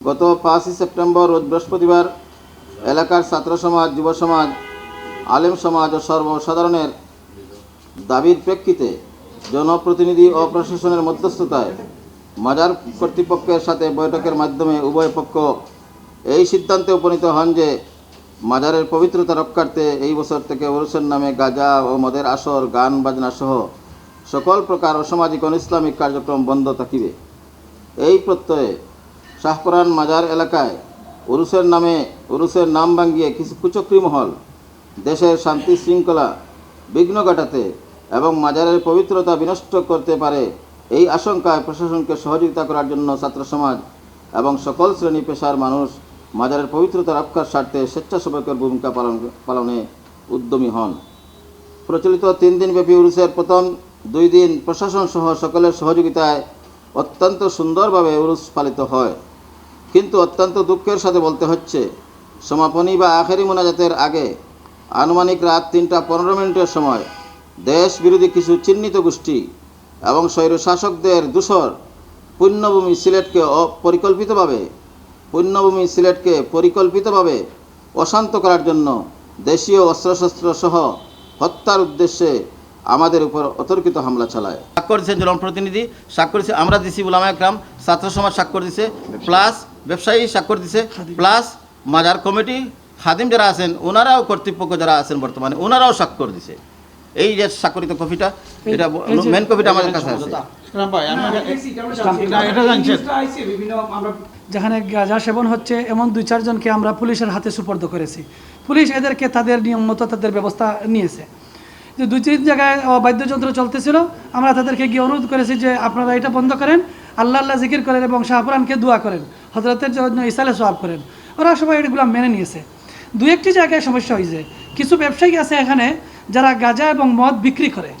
গত পাঁচই সেপ্টেম্বর, রোজ বৃহস্পতিবার, এলাকার ছাত্র সমাজ, যুব সমাজ, আলেম সমাজ ও সর্বসাধারণের দাবির প্রেক্ষিতে জনপ্রতিনিধি ও প্রশাসনের মধ্যস্থতায় মাজার কর্তৃপক্ষের সাথে বৈঠকের মাধ্যমে উভয় পক্ষ এই সিদ্ধান্তে উপনীত হন যে মাজারের পবিত্রতা রক্ষার্থে এই বছর থেকে ওরসের নামে গাজা ও মদের আসর, গান বাজনা সহ সকল প্রকার অসামাজিক অনিসলামিক কার্যক্রম বন্ধ থাকিবে। এই প্রত্যয়ে শাহপুরান মাজার এলাকায় উরুসের নামে উরুসের নাম ভাঙিয়ে কিছু কুচক্রী মহল, দেশের শান্তি শৃঙ্খলা, বিঘ্ন ঘটাতে এবং মাজারের পবিত্রতা বিনষ্ট করতে পারে এই আশঙ্কায় প্রশাসনকে সহযোগিতা করার জন্য ছাত্র সমাজ এবং সকল শ্রেণি পেশার মানুষ মাজারের পবিত্রতা রক্ষার স্বার্থে স্বেচ্ছাসেবকের ভূমিকা পালন, পালনে উদ্যমী হন। প্রচলিত তিন দিনব্যাপী উরুসের প্রথম দুই দিন প্রশাসন সহ সকলের সহযোগিতায় অত্যন্ত সুন্দরভাবে উরুস পালিত হয়। কিন্তু অত্যন্ত দুঃখের সাথে বলতে হচ্ছে, সমাপনী বা আখেরি মোনাজাতের আগে আনুমানিক রাত তিনটা পনেরো মিনিটের সময় দেশ বিরোধী কিছু চিহ্নিত গোষ্ঠী এবং স্বৈরশাসকদের দূষর পুণ্যভূমি সিলেটকে অপরিকল্পিতভাবে, পুণ্যভূমি সিলেটকে পরিকল্পিতভাবে অশান্ত করার জন্য দেশীয় অস্ত্রশস্ত্র সহ হত্যার উদ্দেশ্যে আমাদের উপর অতর্কিত হামলা চালায়। স্বাক্ষর দিয়েছেন জনপ্রতিনিধি, স্বাক্ষর দিচ্ছে আমরা দিছি উলামা ছাত্র সমাজ স্বাক্ষর দিছে প্লাস ব্যবসায়ী স্বাক্ষর দিছে প্লাস মাজার কমিটি খাদিম যারা আছেন ওনারাও কর্তৃপক্ষ যারা আছেন বর্তমানে ওনারাও স্বাক্ষর দিছে। এই যে স্বাক্ষরিত কপিটা এটা মেন কপিটা আমাদের কাছে আছে। যেখানে গাঁজা সেবন হচ্ছে এমন দুই চারজনকে আমরা পুলিশের হাতে সুপর্দ করেছি। পুলিশ এদেরকে তাদের নিয়ম মতো তাদের ব্যবস্থা নিয়েছে। যে দুই তিন জায়গায় বাদ্যযন্ত্র চলতেছিল আমরা তাদেরকে গিয়ে অনুরোধ করেছি যে আপনারা এটা বন্ধ করেন আল্লাহ আল্লাহ জিকির করেন এবং শাহপুরানকে দোয়া করেন। হজরতের জন্য ইসালে সোয়াব করেন। ওরা সবাই এগুলো মেনে নিয়েছে। দু একটি জায়গায় সমস্যা হয়েছে। কিছু ব্যবসায়ী আছে এখানে যারা গাঁজা এবং মদ বিক্রি করে।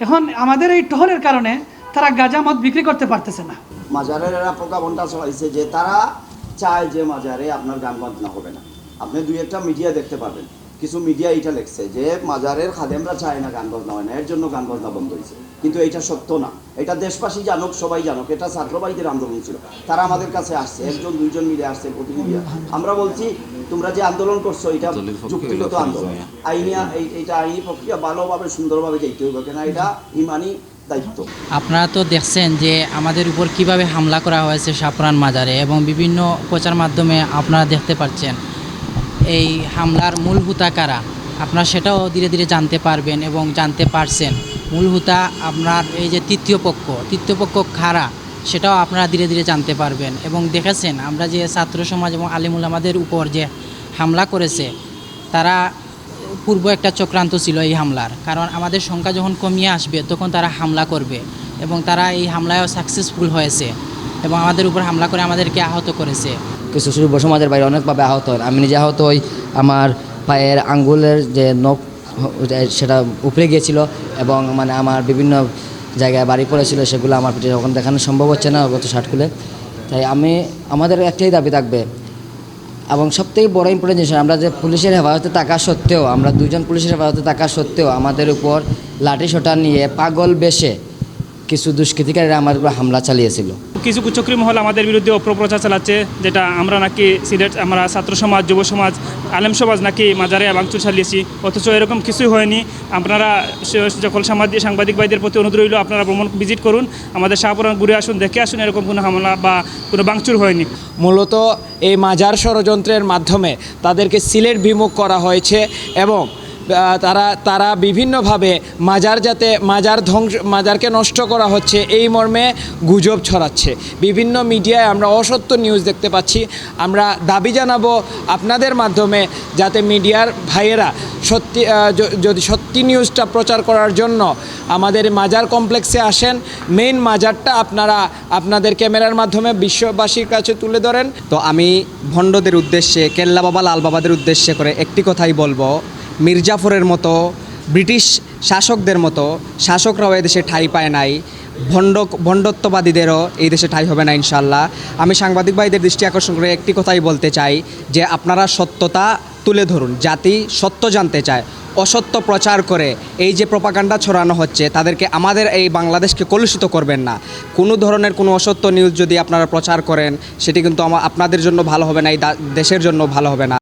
এখন আমাদের এই টহরের কারণে তারা গাঁজা, মদ বিক্রি করতে পারতেছে না। মাজারের এরা প্রজ্ঞাপনটা চলাইছে যে তারা চায় যে মাজারে আপনার গান বাজনা হবে না। আপনি দুই একটা মিডিয়া দেখতে পাবেন কিছু মিডিয়া এটা লেখছে যে মাজারের খাদেমরা চায় না গান বাজনা হয় না এর জন্য গান বাজনা বন্ধ হয়েছে। কিন্তু এটা সত্য না। এটা দেশবাসী জানুক সবাই জানুক এটা ছাত্রবাহীদের আন্দোলন ছিল। তারা আমাদের কাছে আসছে একজন দুইজন মিলে আসছে প্রতিনিধি আমরা বলছি তোমরা যে আন্দোলন করছ এটা যুক্তিগত আন্দোলন। আইনি এইটা আইনি প্রক্রিয়া ভালোভাবে সুন্দরভাবে যেতে হবে কেন এটা ইমানি দায়িত্ব। আপনারা তো দেখছেন যে আমাদের উপর কীভাবে হামলা করা হয়েছে সাপুরান মাজারে এবং বিভিন্ন প্রচার মাধ্যমে আপনারা দেখতে পাচ্ছেন। এই হামলার মূল হুতা কারা? আপনারা সেটাও ধীরে ধীরে জানতে পারবেন এবং জানতে পারছেন। মূল হুতা আপনার এই যে তৃতীয় পক্ষ তৃতীয় পক্ষ খারা সেটাও আপনারা ধীরে ধীরে জানতে পারবেন। এবং দেখেছেন, আমরা যে ছাত্র সমাজ এবং আলিমুল আমাদের উপর যে হামলা করেছে, তারা পূর্ব একটা চক্রান্ত ছিল এই হামলার। কারণ আমাদের সংখ্যা যখন কমিয়ে আসবে, তখন তারা হামলা করবে এবং তারা এই হামলায়ও সাকসেসফুল হয়েছে এবং আমাদের উপর হামলা করে আমাদেরকে আহত করেছে। কিছু যুব সমাজের বাইরে অনেকভাবে আহত হন আমি নিজে আহত হই, আমার পায়ের আঙ্গুলের যে নখ সেটা উপরে গিয়েছিল এবং মানে আমার বিভিন্ন জায়গায় বাড়ি পড়েছিল, সেগুলো আমার পিঠে এখন দেখানো সম্ভব হচ্ছে না গত ষাট খুলে তাই আমি, আমাদের একটাই দাবি থাকবে। এবং সবথেকে বড় ইম্পর্টেন্ট জিনিস, আমরা যে পুলিশের হেফাজতে থাকা সত্ত্বেও, আমরা দুজন পুলিশের হেফাজতে থাকা সত্ত্বেও আমাদের উপর লাঠি সোটা নিয়ে পাগল বেশে কিছু দুষ্কৃতিকারীরা আমার উপর হামলা চালিয়েছিল। কিছু কুচক্রী মহল আমাদের বিরুদ্ধে অপপ্রচার চালাচ্ছে যেটা আমরা নাকি সিলেট আমরা ছাত্র সমাজ যুব সমাজ আলেম সমাজ নাকি মাজারে ভাঙচুর চালিয়েছি। অথচ এরকম কিছুই হয়নি। আপনারা সকল সাংবাদিক সাংবাদিক ভাইদের প্রতি অনুরোধ রইল আপনারা ভ্রমণ ভিজিট করুন। আমাদের শাহপুরান ঘুরে আসুন দেখে আসুন এরকম কোনো হামলা বা কোনো ভাঙচুর হয়নি। মূলত এই মাজার ষড়যন্ত্রের মাধ্যমে তাদেরকে সিলেট বিমুখ করা হয়েছে এবং তারা তারা বিভিন্নভাবে মাজার যাতে, মাজার ধ্বংস, মাজারকে নষ্ট করা হচ্ছে, এই মর্মে গুজব ছড়াচ্ছে। বিভিন্ন মিডিয়ায় আমরা অসত্য নিউজ দেখতে পাচ্ছি। আমরা দাবি জানাব আপনাদের মাধ্যমে যাতে মিডিয়ার ভাইয়েরা সত্যি যদি সত্যি নিউজটা প্রচার করার জন্য আমাদের মাজার কমপ্লেক্সে আসেন মেইন মাজারটা আপনারা, আপনাদের ক্যামেরার মাধ্যমে বিশ্ববাসীর কাছে তুলে ধরেন। তো আমি ভণ্ডদের উদ্দেশ্যে, কেল্লা বাবা, লাল বাবাদের উদ্দেশ্যে করে একটি কথাই বলব। মির্জাফরের মতো, ব্রিটিশ শাসকদের মতো, শাসকরাও এদেশে ঠাঁই পায় নাই। ভণ্ড ভণ্ডত্ববাদীদেরও এই দেশে ঠাঁই হবে না ইনশাল্লাহ আমি সাংবাদিক ভাইদের দৃষ্টি আকর্ষণ করে একটি কথাই বলতে চাই, যে আপনারা সত্যতা তুলে ধরুন, জাতি সত্য জানতে চায়, অসত্য প্রচার করে, এই যে প্রপাকাণ্ডা ছড়ানো হচ্ছে, তাদেরকে আমাদের এই বাংলাদেশকে কলুষিত করবেন না। কোনো ধরনের কোনো অসত্য নিউজ যদি আপনারা প্রচার করেন, সেটি কিন্তু আমা- আপনাদের জন্য ভালো হবে না, এই দেশের জন্য ভালো হবে না।